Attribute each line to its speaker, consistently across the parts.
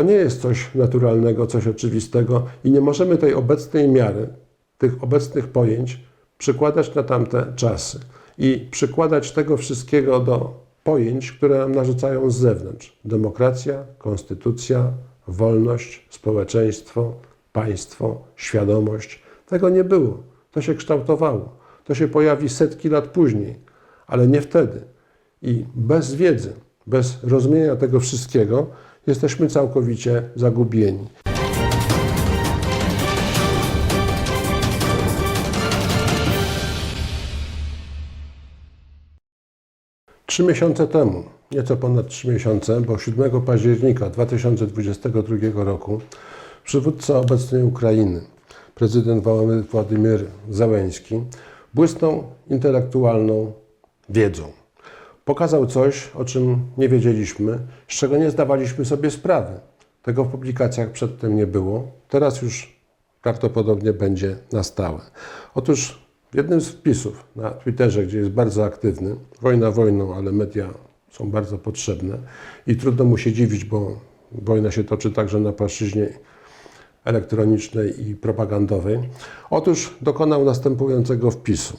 Speaker 1: To nie jest coś naturalnego, coś oczywistego i nie możemy tej obecnej miary, tych obecnych pojęć przykładać na tamte czasy i przykładać tego wszystkiego do pojęć, które nam narzucają z zewnątrz. Demokracja, konstytucja, wolność, społeczeństwo, państwo, świadomość. Tego nie było. To się kształtowało. To się pojawi setki lat później, ale nie wtedy. I bez wiedzy, bez rozumienia tego wszystkiego, jesteśmy całkowicie zagubieni. Trzy miesiące temu, nieco ponad trzy miesiące, bo 7 października 2022 roku, przywódca obecnej Ukrainy, prezydent Władimir Załęski, błysnął intelektualną wiedzą. Pokazał coś, o czym nie wiedzieliśmy, z czego nie zdawaliśmy sobie sprawy. Tego w publikacjach przedtem nie było, teraz już prawdopodobnie będzie na stałe. Otóż w jednym z wpisów na Twitterze, gdzie jest bardzo aktywny, wojna wojną, ale media są bardzo potrzebne i trudno mu się dziwić, bo wojna się toczy także na płaszczyźnie elektronicznej i propagandowej. Otóż dokonał następującego wpisu.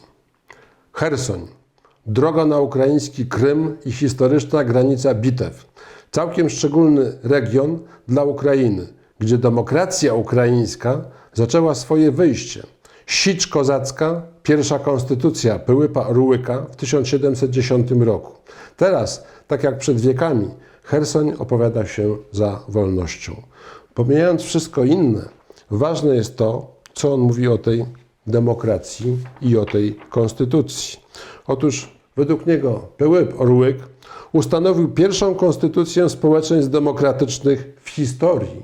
Speaker 1: Hersoń, droga na ukraiński Krym i historyczna granica bitew. Całkiem szczególny region dla Ukrainy, gdzie demokracja ukraińska zaczęła swoje wyjście. Sicz kozacka, pierwsza konstytucja Pyłypa Orłyka w 1710 roku. Teraz, tak jak przed wiekami, Hersoń opowiada się za wolnością. Pomijając wszystko inne, ważne jest to, co on mówi o tej demokracji i o tej konstytucji. Otóż według niego Pyłyp Orłyk ustanowił pierwszą konstytucję społeczeństw demokratycznych w historii,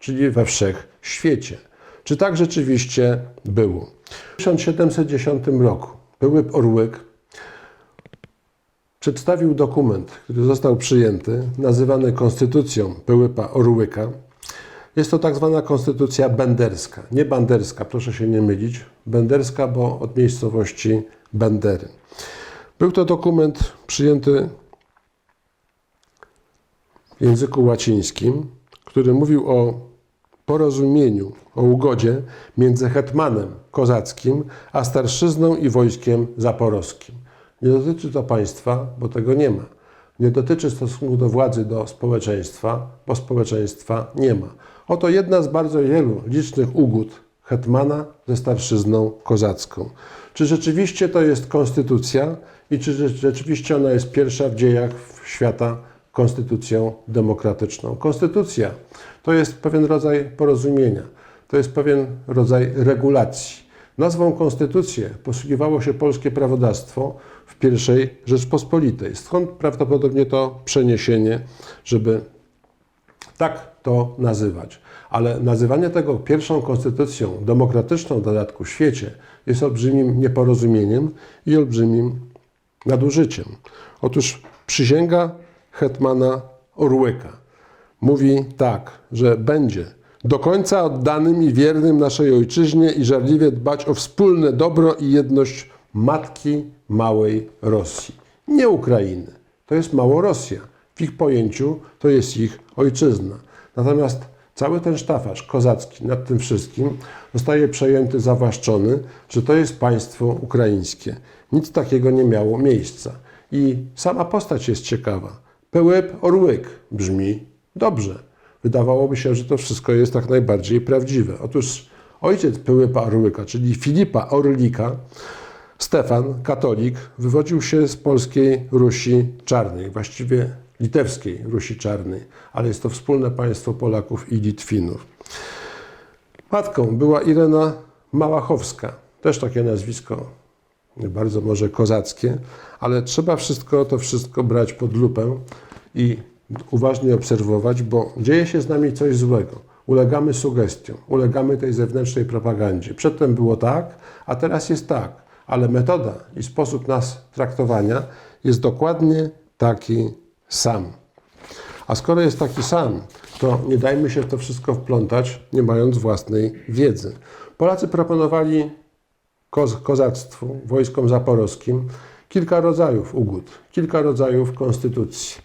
Speaker 1: czyli we wszechświecie. Czy tak rzeczywiście było? W 1710 roku Pyłyp Orłyk przedstawił dokument, który został przyjęty, nazywany Konstytucją Pyłypa Orłyka. Jest to tak zwana konstytucja benderska, nie banderska, proszę się nie mylić. Benderska, bo od miejscowości Bendery. Był to dokument przyjęty w języku łacińskim, który mówił o porozumieniu, o ugodzie między hetmanem kozackim, a starszyzną i wojskiem zaporowskim. Nie dotyczy to państwa, bo tego nie ma. Nie dotyczy stosunku do władzy do społeczeństwa, bo społeczeństwa nie ma. Oto jedna z bardzo wielu licznych ugód hetmana ze starszyzną kozacką. Czy rzeczywiście to jest konstytucja i czy rze- rzeczywiście ona jest pierwsza w dziejach świata konstytucją demokratyczną? Konstytucja to jest pewien rodzaj porozumienia, to jest pewien rodzaj regulacji. Nazwą konstytucję posługiwało się polskie prawodawstwo w I Rzeczpospolitej. Skąd prawdopodobnie to przeniesienie, żeby tak to nazywać. Ale nazywanie tego pierwszą konstytucją demokratyczną w dodatku w świecie jest olbrzymim nieporozumieniem i olbrzymim nadużyciem. Otóż przysięga hetmana Orłyka mówi tak, że będzie do końca oddanym i wiernym naszej ojczyźnie i żarliwie dbać o wspólne dobro i jedność matki małej Rosji. Nie Ukrainy. To jest Małorosja. Ich pojęciu to jest ich ojczyzna. Natomiast cały ten sztafaż kozacki nad tym wszystkim zostaje przejęty, zawłaszczony, że to jest państwo ukraińskie. Nic takiego nie miało miejsca. I sama postać jest ciekawa. Pełep Orłyk brzmi dobrze. Wydawałoby się, że to wszystko jest tak najbardziej prawdziwe. Otóż ojciec Pyłypa Orłyka, czyli Filipa Orlika, Stefan, katolik, wywodził się z polskiej Rusi Czarnej, właściwie litewskiej Rusi Czarnej, ale jest to wspólne państwo Polaków i Litwinów. Matką była Irena Małachowska, też takie nazwisko, bardzo może kozackie, ale trzeba wszystko to wszystko brać pod lupę i uważnie obserwować, bo dzieje się z nami coś złego. Ulegamy sugestiom, ulegamy tej zewnętrznej propagandzie. Przedtem było tak, a teraz jest tak, ale metoda i sposób nas traktowania jest dokładnie taki sam. A skoro jest taki sam, to nie dajmy się w to wszystko wplątać, nie mając własnej wiedzy. Polacy proponowali koz, kozactwu, wojskom zaporowskim kilka rodzajów ugód, kilka rodzajów konstytucji.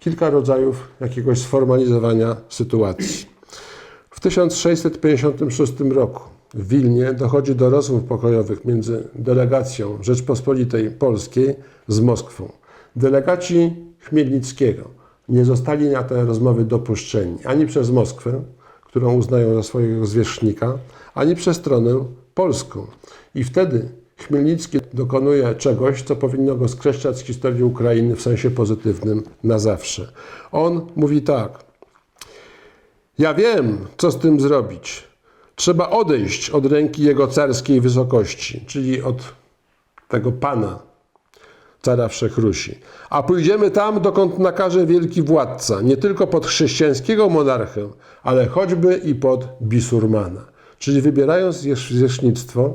Speaker 1: kilka rodzajów jakiegoś sformalizowania sytuacji. W 1656 roku w Wilnie dochodzi do rozmów pokojowych między delegacją Rzeczpospolitej Polskiej z Moskwą. Delegaci Chmielnickiego nie zostali na te rozmowy dopuszczeni ani przez Moskwę, którą uznają za swojego zwierzchnika, ani przez stronę polską. I wtedy Chmielnicki dokonuje czegoś, co powinno go skreślać z historii Ukrainy w sensie pozytywnym na zawsze. On mówi tak. Ja wiem, co z tym zrobić. Trzeba odejść od ręki jego carskiej wysokości, czyli od tego pana, cara Wszechrusi. A pójdziemy tam, dokąd nakaże wielki władca, nie tylko pod chrześcijańskiego monarchę, ale choćby i pod bisurmana. Czyli wybierając zwierzchnictwo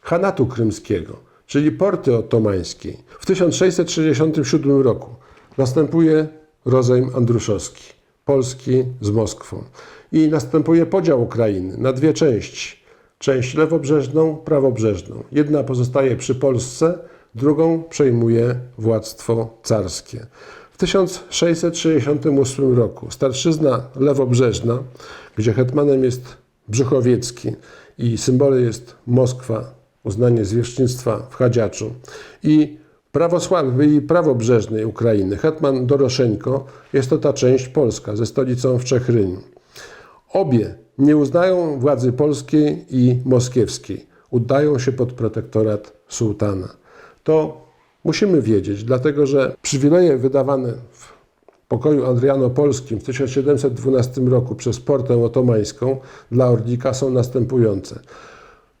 Speaker 1: Hanatu Krymskiego, czyli porty otomańskiej. W 1667 roku następuje rozejm Andruszowski, Polski z Moskwą. I następuje podział Ukrainy na dwie części. Część lewobrzeżną, prawobrzeżną. Jedna pozostaje przy Polsce, drugą przejmuje władztwo carskie. W 1668 roku starszyzna lewobrzeżna, gdzie hetmanem jest Brzuchowiecki i symbolem jest Moskwa, uznanie zwierzchnictwa w Chadziaczu i prawosławnej i prawobrzeżnej Ukrainy, hetman Doroszeńko, jest to ta część polska ze stolicą w Czechryniu. Obie nie uznają władzy polskiej i moskiewskiej. Uddają się pod protektorat sułtana. To musimy wiedzieć, dlatego że przywileje wydawane w pokoju Adrianopolskim w 1712 roku przez Portę Otomańską dla Orlika są następujące.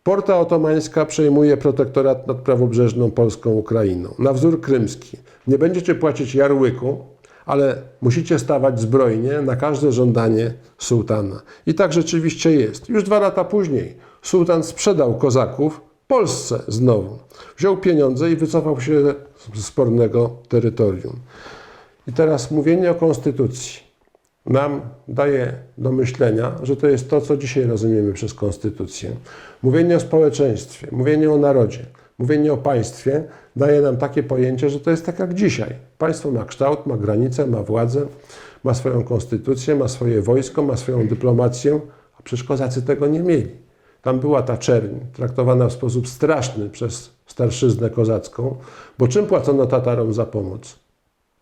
Speaker 1: Porta otomańska przejmuje protektorat nad prawobrzeżną polską Ukrainą. Na wzór krymski. Nie będziecie płacić jarłyku, ale musicie stawać zbrojnie na każde żądanie sułtana. I tak rzeczywiście jest. Już dwa lata później sułtan sprzedał kozaków Polsce znowu. Wziął pieniądze i wycofał się z spornego terytorium. I teraz mówienie o konstytucji nam daje do myślenia, że to jest to, co dzisiaj rozumiemy przez konstytucję. Mówienie o społeczeństwie, mówienie o narodzie, mówienie o państwie daje nam takie pojęcie, że to jest tak jak dzisiaj. Państwo ma kształt, ma granice, ma władzę, ma swoją konstytucję, ma swoje wojsko, ma swoją dyplomację, a przecież tego nie mieli. Tam była ta czerń, traktowana w sposób straszny przez starszyznę kozacką, bo czym płacono Tatarom za pomoc?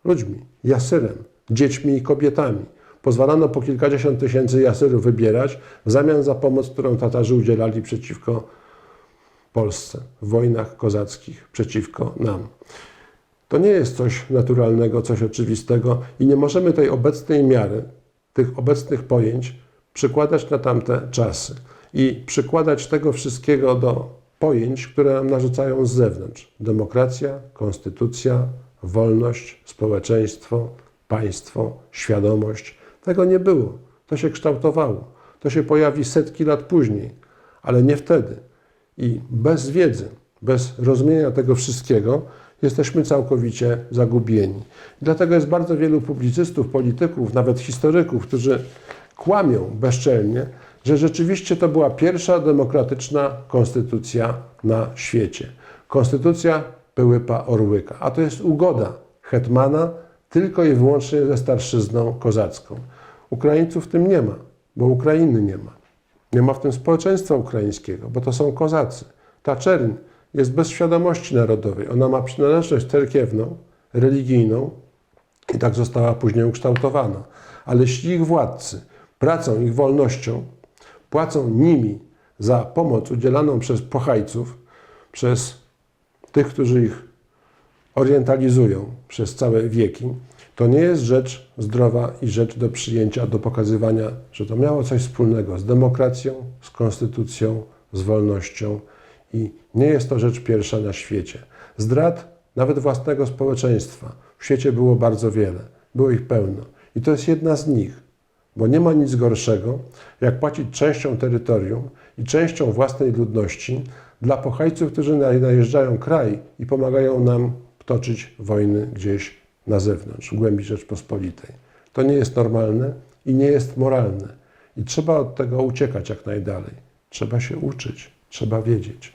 Speaker 1: Ludźmi, jasyrem, dziećmi i kobietami. Pozwalano po kilkadziesiąt tysięcy jasyrów wybierać w zamian za pomoc, którą Tatarzy udzielali przeciwko Polsce w wojnach kozackich przeciwko nam. To nie jest coś naturalnego, coś oczywistego i nie możemy tej obecnej miary, tych obecnych pojęć przykładać na tamte czasy i przykładać tego wszystkiego do pojęć, które nam narzucają z zewnątrz. Demokracja, konstytucja, wolność, społeczeństwo, państwo, świadomość. Tego nie było. To się kształtowało. To się pojawi setki lat później, ale nie wtedy. I bez wiedzy, bez rozumienia tego wszystkiego, jesteśmy całkowicie zagubieni. Dlatego jest bardzo wielu publicystów, polityków, nawet historyków, którzy kłamią bezczelnie, że rzeczywiście to była pierwsza demokratyczna konstytucja na świecie. Konstytucja Pyłypa Orłyka. A to jest ugoda hetmana tylko i wyłącznie ze starszyzną kozacką. Ukraińców w tym nie ma, bo Ukrainy nie ma. Nie ma w tym społeczeństwa ukraińskiego, bo to są kozacy. Ta czerń jest bez świadomości narodowej. Ona ma przynależność cerkiewną, religijną i tak została później ukształtowana. Ale jeśli ich władcy pracą, ich wolnością płacą nimi za pomoc udzielaną przez pochajców, przez tych, którzy ich orientalizują przez całe wieki, to nie jest rzecz zdrowa i rzecz do przyjęcia, do pokazywania, że to miało coś wspólnego z demokracją, z konstytucją, z wolnością i nie jest to rzecz pierwsza na świecie. Zdrad nawet własnego społeczeństwa. W świecie było bardzo wiele, było ich pełno. I to jest jedna z nich, bo nie ma nic gorszego, jak płacić częścią terytorium i częścią własnej ludności dla pochajców, którzy najeżdżają kraj i pomagają nam toczyć wojny gdzieś na zewnątrz, w głębi Rzeczpospolitej. To nie jest normalne i nie jest moralne. I trzeba od tego uciekać jak najdalej. Trzeba się uczyć, trzeba wiedzieć.